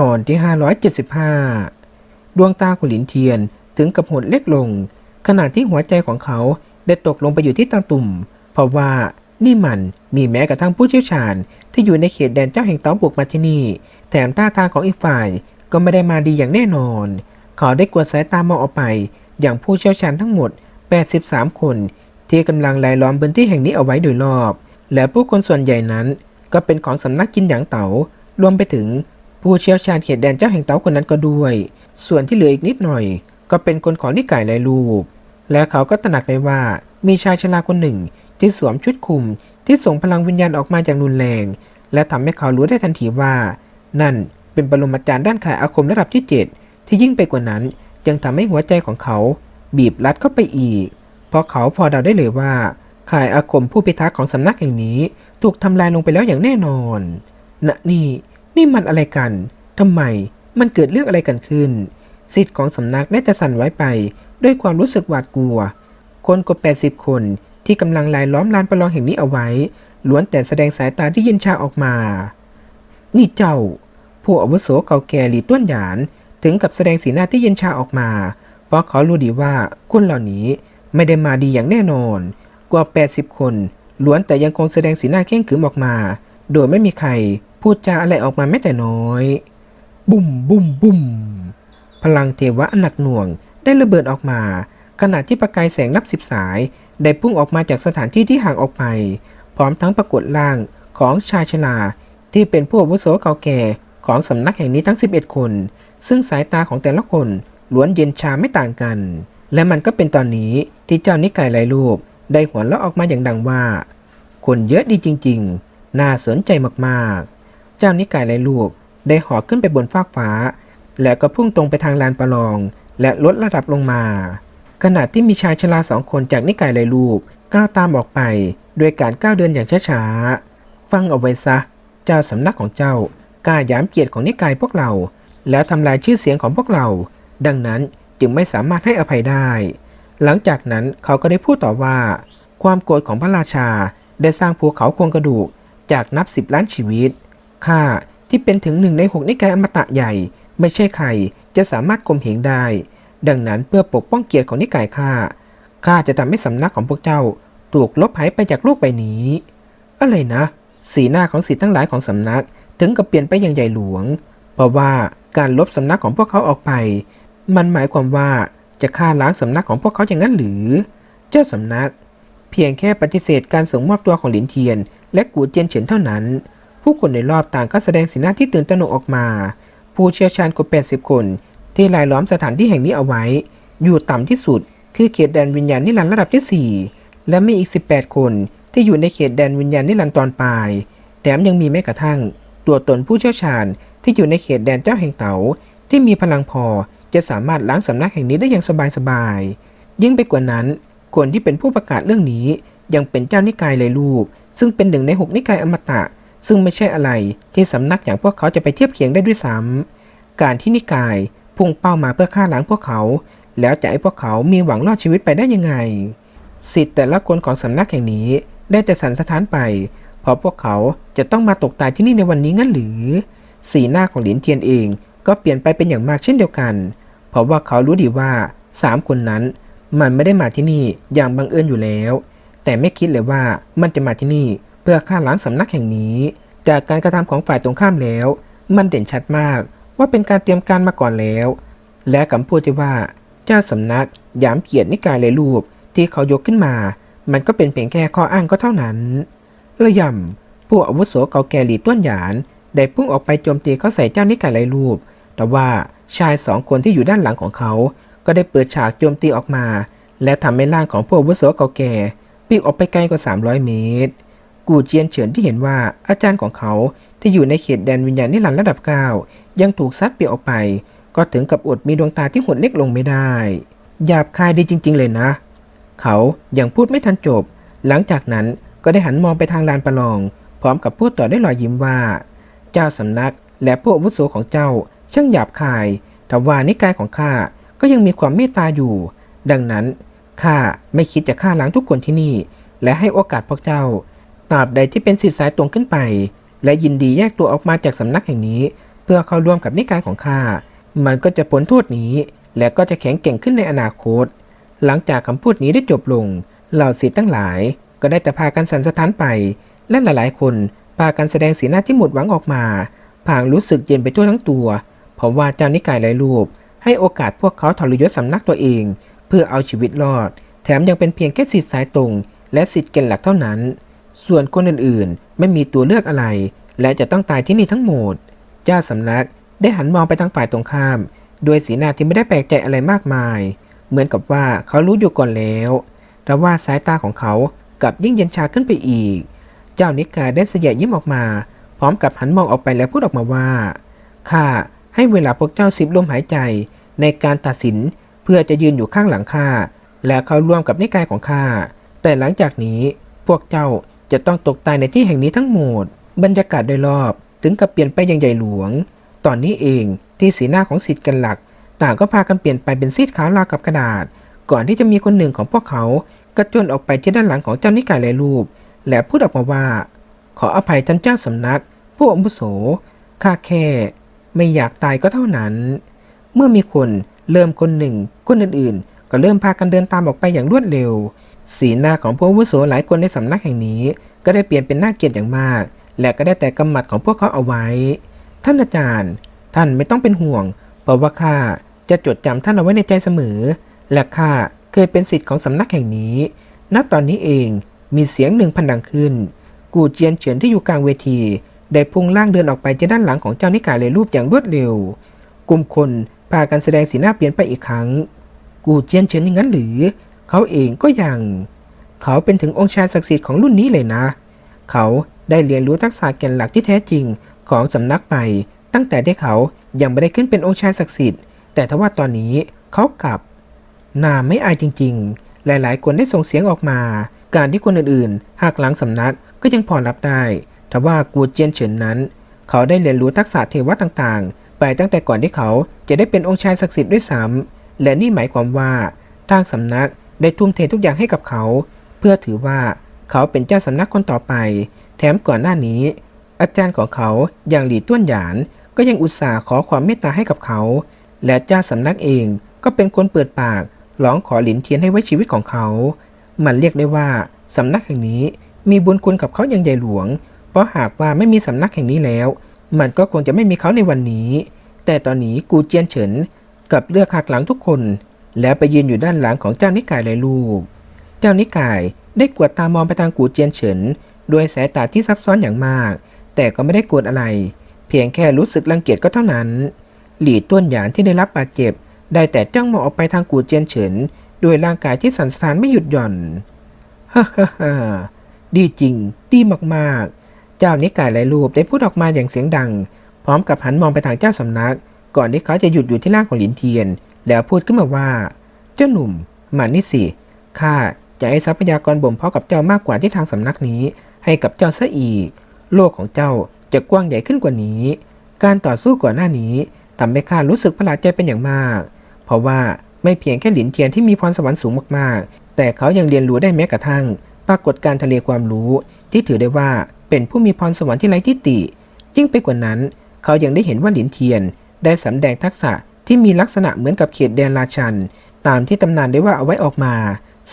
ตอนที่ 575 ดวงตาของหลินเทียนถึงกับหดเล็กลง ขณะที่หัวใจของเขาได้ตกลงไปอยู่ที่ตาตุ่ม เพราะว่านี่มันมีแม้กระทั่งผู้เชี่ยวชาญ ที่อยู่ในเขตแดนเจ้าแห่งเตาบุกมาที่นี่ แถมท่าทางของอีกฝ่ายก็ไม่ได้มาดีอย่างแน่นอน เขาได้กวดสายตามองออกไป อย่างผู้เชี่ยวชาญทั้งหมด 83 คน ที่กำลังรายล้อมพื้นที่แห่งนี้เอาไว้โดยรอบ และผู้คนส่วนใหญ่นั้น ก็เป็นของสำนักจินหยางเต๋ารวมไปถึง ผู้เชี่ยวชาญเขตแดนเจ้าแห่งเต๋าคนนั้นก็ด้วย ส่วนที่เหลืออีกนิดหน่อย ก็เป็นคนของนิกายลายรูป และเขาก็ตระหนักได้ว่ามีชายชราคนหนึ่งที่สวมชุดคลุมที่ส่งพลังวิญญาณออกมาอย่างรุนแรง และทำให้เขารู้ได้ทันทีว่า นั่นเป็นปรมาจารย์ด้านขายอาคมระดับที่ 7 ที่ยิ่งไปกว่านั้นยังทำให้หัวใจของเขาบีบรัดเข้าไปอีก เพราะเขาพอเดาได้เลยว่าขายอาคมผู้พิทักษ์ของสำนักแห่งนี้ ถูกทำลายลงไปแล้วอย่างแน่นอนนะนี่ นี่มันอะไรกันทำไมมันเกิดเรื่องอะไรกันขึ้น สิทธิ์ของสำนักได้จะสั่นไหว้ไป ด้วยความรู้สึกหวาดกลัว คนกว่า80 คนที่กำลังลายล้อมลานประลองแห่งนี้เอาไว้ ล้วนแต่แสดงสายตาที่เย็นชาออกมา นี่เจ้า ผู้อาวุโสเก่าแก่หลีต้วนหยาน ถึงกับแสดงสีหน้าที่เย็นชาออกมา เพราะเขารู้ดีว่าคนเหล่านี้ไม่ได้มาดีอย่างแน่นอน กว่า 80 คน ล้วนแต่ยังคงแสดงสีหน้าเข่งขรึมออกมา โดยไม่มีใคร พูดจาอะไรออกมาแม้แต่น้อย บุ่มบุ่มบุ่มพลังเทวะอันหนักหน่วงได้ระเบิดออกมา ขณะที่ประกายแสงนับสิบสาย ได้พุ่งออกมาจากสถานที่ที่ห่างออกไป พร้อมทั้งปรากฏร่างของชายชราที่เป็นผู้อาวุโสเก่าแก่ของสำนักแห่งนี้ทั้ง 11 คน ซึ่งสายตาของแต่ละคนล้วนเย็นชาไม่ต่างกัน และมันก็เป็นตอนนี้ที่เจ้านิกายหลายรูป ได้หัวเราะออกมาอย่างดังว่า คนเยอะดีจริง ๆ น่าสนใจมากๆ เจ้านิกายหลายรูปได้หอขึ้นไปบนฟากฟ้า และก็พุ่งตรงไปทางลานประลอง และลดระดับลงมา ขณะที่มีชายชราสองคนจากนิกายหลายรูปก้าวตามออกไปด้วยการก้าวเดินอย่างช้าๆ ฟังเอาไว้ซะ เจ้าสำนักของเจ้ากล้าหยามเกียรติของนิกายพวกเรา แล้วทำลายชื่อเสียงของพวกเรา ดังนั้นจึงไม่สามารถให้อภัยได้ หลังจากนั้นเขาก็ได้พูดต่อว่า ความโกรธของพระราชาได้สร้างภูเขาโครงกระดูกจากนับสิบล้านชีวิต ข้าที่เป็นถึงหนึ่งในหกนิกายอมตะใหญ่ ไม่ใช่ใครจะสามารถกลมเหงได้ ดังนั้นเพื่อปกป้องเกียรติของนิกายข้าข้าจะทำให้สำนักของพวกเจ้าถูกลบหายไปจากโลกใบนี้ อะไรนะ สีหน้าของสิทธิ์ทั้งหลายของสำนักถึงกับเปลี่ยนไปอย่างใหญ่หลวง เพราะว่าการลบสำนักของพวกเขาออกไป มันหมายความว่าจะฆ่าล้างสำนักของพวกเขาอย่างนั้นหรือ เจ้าสำนัก เพียงแค่ปฏิเสธการส่งมอบตัวของหลินเทียน และกูเจียนเฉินเท่านั้น ผู้คนในรอบต่างก็แสดงสีหน้าที่ตื่นตระหนกออกมา ผู้เชี่ยวชาญกว่า 80 คน ที่รายล้อมสถานที่แห่งนี้เอาไว้ อยู่ต่ำที่สุด คือเขตแดนวิญญาณนิรันดร์ระดับที่ 4 และมีอีก 18 คนที่อยู่ในเขตแดนวิญญาณนิรันดร์ตอนปลายแถมยังมีแม้กระทั่ง ตัวตนผู้เชี่ยวชาญที่อยู่ในเขตแดนเจ้าแห่งเต๋าที่มีพลังพอจะสามารถล้างสำนักแห่งนี้ได้อย่างสบายๆ ยิ่งไปกว่านั้น คนที่เป็นผู้ประกาศเรื่องนี้ยังเป็นเจ้านิกายเลยลูก ซึ่งเป็นหนึ่งในหกนิกายอมตะ ซึ่งไม่ใช่อะไรที่สำนักอย่างพวกเขาจะไปเทียบเคียงได้ด้วยซ้ำการที่นิกายพุ่งเป้ามาเพื่อฆ่าล้างพวกเขา แล้วจะให้พวกเขามีหวังรอดชีวิตไปได้ยังไง สิทธิ์แต่ละคนของสำนักแห่งนี้ได้แต่สันสะท้านไป เพราะพวกเขาจะต้องมาตกตายที่นี่ในวันนี้งั้นหรือ สีหน้าของหลินเทียนเองก็เปลี่ยนไปเป็นอย่างมากเช่นเดียวกัน เพราะว่าเขารู้ดีว่าสามคนนั้นมันไม่ได้มาที่นี่อย่างบังเอิญอยู่แล้ว แต่ไม่คิดเลยว่ามันจะมาที่นี่ พื่อฆ่าล้างสำนักแห่งนี้ จากการกระทำของฝ่ายตรงข้ามแล้ว มันเด่นชัดมากว่าเป็นการเตรียมการมาก่อนแล้ว และคำพูดที่ว่า เจ้าสำนักยามเกียรตินิกายเลยรูปที่เขายกขึ้นมา มันก็เป็นเพียงแค่ข้ออ้างก็เท่านั้น ระยำผู้อาวุโสเก่าแก่หลีต้วนหยานได้พุ่งออกไปโจมตีเข้าใส่เจ้านิกายหลยรูป แต่ว่าชายสองคนที่อยู่ด้านหลังของเขา ก็ได้เปิดฉากโจมตีออกมา และทำให้ร่างของผู้อาวุโสเก่าแก่ปีกออกไปไกลกว่า 300 เมตร กูเจียนเฉินที่เห็นว่าอาจารย์ของเขาที่อยู่ในเขตแดนวิญญาณนิรันดร์ระดับ 9 ยังถูกซัดเปียออกไป ก็ถึงกับอดมีดวงตาที่หดเล็กลงไม่ได้ หยาบคายดีจริง ๆ เลยนะ เขายังพูดไม่ทันจบ หลังจากนั้นก็ได้หันมองไปทางลานประลอง พร้อมกับพูดต่อได้รอยยิ้มว่า เจ้าสำนักและผู้อาวุโสของเจ้า ช่างหยาบคายแต่ว่านิกายของข้าก็ยังมีความเมตตาอยู่ ดังนั้นข้าไม่คิดจะฆ่าล้างทุกคนที่นี่ และให้โอกาสพวกเจ้า ตราบใดที่เป็นสิทธิสายตรงขึ้นไป และยินดีแยกตัวออกมาจากสำนักแห่งนี้ เพื่อเข้าร่วมกับนิกายของข้า มันก็จะพ้นโทษนี้ และก็จะแข็งเก่งขึ้นในอนาคต หลังจากคำพูดนี้ได้จบลง เหล่าศิษย์ทั้งหลาย ก็ได้แต่พากันสันสะท้านไป และหลายๆ คนพากันแสดงสีหน้าที่หมดหวังออกมาพางรู้สึกเย็นไปทั่วทั้งตัวเพราะว่าเจ้านิกายหลายรูป ให้โอกาสพวกเขาทรยศสำนักตัวเอง เพื่อเอาชีวิตรอด แถมยังเป็นเพียงแค่สิทธิ์สายตรง และสิทธิ์เกณฑ์หลักเท่านั้น ส่วนคนอื่นๆ ไม่มีตัวเลือกอะไร และจะต้องตายที่นี่ทั้งหมด เจ้าสำนักได้หันมองไปทางฝ่ายตรงข้ามโดยสีหน้าที่ไม่ได้แปลกใจอะไรมากมาย เหมือนกับว่าเขารู้อยู่ก่อนแล้วแต่ว่าสายตาของเขากับยิ่งเย็นชาขึ้นไปอีก เจ้านิกายได้เสยยิ้มออกมา พร้อมกับหันมองออกไปแล้วพูดออกมาว่าข้าให้เวลาพวกเจ้าสิบลมหายใจในการตัดสินเพื่อจะยืนอยู่ข้างหลังข้าและเข้าร่วมกับนิกายของข้าแต่หลังจากนี้พวกเจ้า จะต้องตกตายในที่แห่งนี้ทั้งหมด บรรยากาศโดยรอบถึงกับเปลี่ยนไปอย่างใหญ่หลวง ตอนนี้เองที่สีหน้าของสิทธิ์กันหลัก ต่างก็พากันเปลี่ยนไปเป็นซีดขาวราวกับกระดาษ ก่อนที่จะมีคนหนึ่งของพวกเขากระโจนออกไปที่ด้านหลังของเจ้านิกายหลายรูป และพูดออกมาว่า ขออภัยท่านเจ้าสำนัก ผู้อาวุโสข้าแค่ ไม่อยากตายก็เท่านั้น เมื่อมีคนเริ่มคนหนึ่งคนอื่นๆ ก็เริ่มพากันเดินตามออกไปอย่างรวดเร็ว สีหน้าของผู้อาวุโสหลายคนในสำนักแห่งนี้ ก็ได้เปลี่ยนเป็นหน่าเกลียดอย่างมาก และก็ได้แต่กำหมัดของพวกเขาเอาไว้ ท่านอาจารย์ ท่านไม่ต้องเป็นห่วง เพราะว่าข้าจะจดจำท่านเอาไว้ในใจเสมอ และข้าเคยเป็นศิษย์ของสำนักแห่งนี้ ณ ตอนนี้เองมีเสียงหนึ่งพันดังขึ้น กูเจียนเฉินที่อยู่กลางเวที ได้พุ่งล่างเดินออกไปจากด้านหลังของเจ้านิกายเลยรูปอย่างรวดเร็ว กลุ่มคนพากันแสดงสีหน้าเปลี่ยนไปอีกครั้ง กูเจียนเฉินอย่างนั้นหรือ เขาเองก็ยัง เขาเป็นถึงองค์ชายศักดิ์สิทธิ์ของรุ่นนี้เลยนะ เขาได้เรียนรู้ทักษะแก่นหลักที่แท้จริงของสำนักไป ตั้งแต่ที่เขายังไม่ได้ขึ้นเป็นองค์ชายศักดิ์สิทธิ์ แต่ทว่าตอนนี้เขากลับนาไม่อายจริง ๆ หลายๆ คนได้ส่งเสียงออกมา การที่คนอื่นๆหักหลังสำนักก็ยังพอรับได้ทว่ากูเจียนเฉินนั้น เขาได้เรียนรู้ทักษะเทวะต่างๆ ไปตั้งแต่ก่อนที่เขาจะได้เป็นองค์ชายศักดิ์สิทธิ์ด้วยซ้ำและนี่หมายความว่าทางสำนัก ได้ทุ่มเททุกอย่างให้กับเขา เพื่อถือว่าเขาเป็นเจ้าสำนักคนต่อไป แถมก่อนหน้านี้ อาจารย์ของเขาอย่างหลีต้วนหยาน ก็ยังอุตส่าห์ขอความเมตตาให้กับเขา และเจ้าสำนักเองก็เป็นคนเปิดปากร้องขอหลินเทียนให้ไว้ชีวิตของเขา มันเรียกได้ว่าสำนักแห่งนี้มีบุญคุณกับเขาอย่างใหญ่หลวง เพราะหากว่าไม่มีสำนักแห่งนี้แล้ว มันก็คงจะไม่มีเขาในวันนี้ แต่ตอนนี้กูเจียนเฉินกับเลือกหักหลังทุกคน แล้วไปยืนอยู่ด้านหลังของเจ้านิกายเลยลูกเจ้านิกายได้กวดตามองไปทางกูเจียนเฉินด้วยสายตาที่ซับซ้อนอย่างมาก แต่ก็ไม่ได้กรธอะไร เพียงแค่รู้สึกรังเกียจก็เท่านั้น หลี่ต้วนหยานที่ได้รับบาดเจ็บ ได้แต่จ้องมองออกไปทางกูเจียนเฉินด้วยร่างกายที่สันสานไม่หยุดหย่อนฮ่าฮ่าฮ่าดีจริง ดีมากๆ เจ้านิกายหลายรูปได้พูดออกมาอย่างเสียงดัง พร้อมกับหันมองไปทางเจ้าสำนัก ก่อนที่เขาจะหยุดอยู่ที่ร่างของหลินเทียน แล้วพูดขึ้นมาว่า เจ้าหนุ่มมานี่สิข้าจะให้ทรัพยากรบ่มเพาะกับเจ้ามากกว่าที่ทางสำนักนี้ ให้กับเจ้าซะอีก โลกของเจ้าจะกว้างใหญ่ขึ้นกว่านี้ การต่อสู้ก่อนหน้านี้ทำให้ข้ารู้สึกประหลาดใจเป็นอย่างมาก เพราะว่าไม่เพียงแค่หลินเทียนที่มีพรสวรรค์สูงมากๆ แต่เขายังเรียนรู้ได้แม้กระทั่ง ปรากฏการทะเลความรู้ที่ถือได้ว่าเป็นผู้มีพรสวรรค์ที่ไร้ที่ติยิ่งไปกว่านั้น เขายังได้เห็นว่าหลินเทียนได้สำแดงทักษะ ที่มีลักษณะเหมือนกับเขตแดนราชัน ตามที่ตำนานได้ว่าเอาไว้ออกมา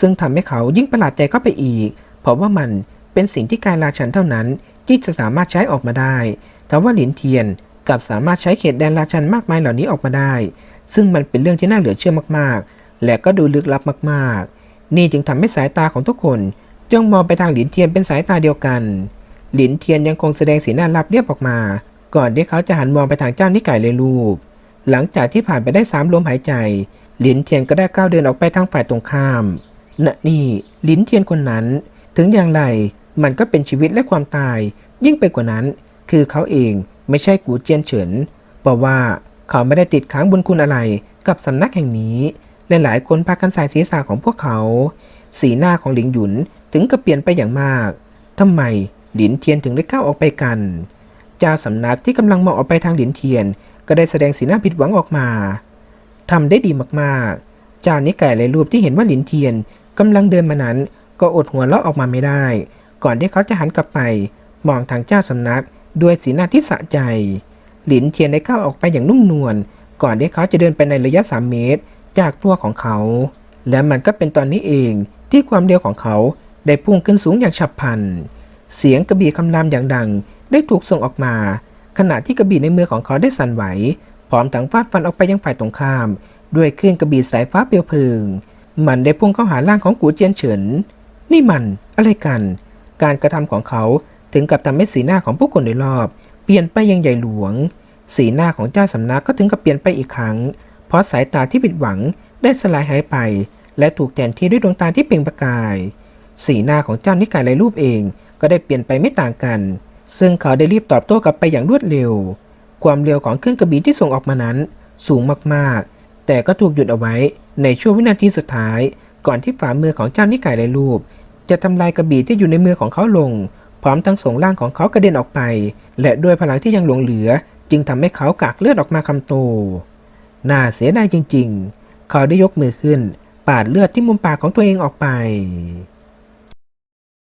ซึ่งทำให้เขายิ่งประหลาดใจเข้าไปอีก เพราะว่ามันเป็นสิ่งที่กายราชันเท่านั้นที่จะสามารถใช้ออกมาได้แต่ว่าหลินเทียนกลับสามารถใช้เขตแดนราชันมากมายเหล่านี้ออกมาได้ ซึ่งมันเป็นเรื่องที่น่าเหลือเชื่อมากๆ และก็ดูลึกลับมากๆ นี่จึงทำให้สายตาของทุกคนจ้องมองไปทางหลินเทียนเป็นสายตาเดียวกัน หลินเทียนยังคงแสดงสีหน้ารับเรียบออกมา ก่อนที่เขาจะหันมองไปทางเจ้านิกายเลยลูก หลังจากที่ผ่านไปได้สามลมหายใจ หลินเทียนก็ได้ก้าวเดินออกไปทางฝ่ายตรงข้ามณนี่หลินเทียนคนนั้น ถึงอย่างไรมันก็เป็นชีวิตและความตาย ยิ่งไปกว่านั้น คือเขาเองไม่ใช่กูเจียนเฉินเพราะว่าเขาไม่ได้ติดค้างบุญคุณอะไรกับสำนักแห่งนี้และหลายคนพากันสายศีรษะของพวกเขา สีหน้าของหลิงหยุนถึงกับเปลี่ยนไปอย่างมากทำไมหลินเทียนถึงได้ก้าวออกไปกัน เจ้าสำนักที่กำลังมองออกไปทางหลินเทียน ก็ได้แสดงสีหน้าผิดหวังออกมาทำได้ดีมากๆ เจ้านิกายเลยรูปที่เห็นว่าหลินเทียนกำลังเดินมานั้น ก็อดหัวเราะออกมาไม่ได้ ก่อนที่เขาจะหันกลับไปมองทางเจ้าสำนักด้วยสีหน้าที่สะใจ หลินเทียนได้ก้าวออกไปอย่างนุ่มนวล ก่อนที่เขาจะเดินไปในระยะ 3 เมตร จากตัวของเขา และมันก็เป็นตอนนี้เองที่ความเร็วของเขาได้พุ่งขึ้นสูงอย่างฉับพลัน เสียงกระบี่คำรามอย่างดังได้ถูกส่งออกมา ขณะที่กระบี่ในมือของเขาได้สั่นไหว พร้อมทั้งฟาดฟันออกไปยังฝ่ายตรงข้าม ด้วยคลื่นกระบี่สายฟ้าเปลวเพลิง มันได้พุ่งเข้าหาร่างของกูเจียนเฉิน นี่มันอะไรกัน การกระทำของเขาถึงกับทำให้สีหน้าของผู้คนในรอบ เปลี่ยนไปยังใหญ่หลวง สีหน้าของเจ้าสำนักก็ถึงกับเปลี่ยนไปอีกครั้ง เพราะสายตาที่ผิดหวังได้สลายหายไป และถูกแทนที่ด้วยดวงตาที่เปล่งประกาย สีหน้าของเจ้านิกายลายรูปเองก็ได้เปลี่ยนไปไม่ต่างกัน ซึ่งเขาได้รีบตอบโต้กลับไปอย่างรวดเร็ว ความเร็วของเครื่องกระบี่ที่ส่งออกมานั้น สูงมากๆ แต่ก็ถูกหยุดเอาไว้ในช่วงวินาทีสุดท้าย ก่อนที่ฝ่ามือของเจ้านิกายลายรูป จะทำลายกระบี่ที่อยู่ในมือของเขาลง พร้อมทั้งส่งร่างของเขากระเด็นออกไป และด้วยพลังที่ยังหลงเหลือ จึงทำให้เขากากเลือดออกมาคำโต น่าเสียดายจริง ๆ เขาได้ยกมือขึ้น ปาดเลือดที่มุมปากของตัวเองออกไป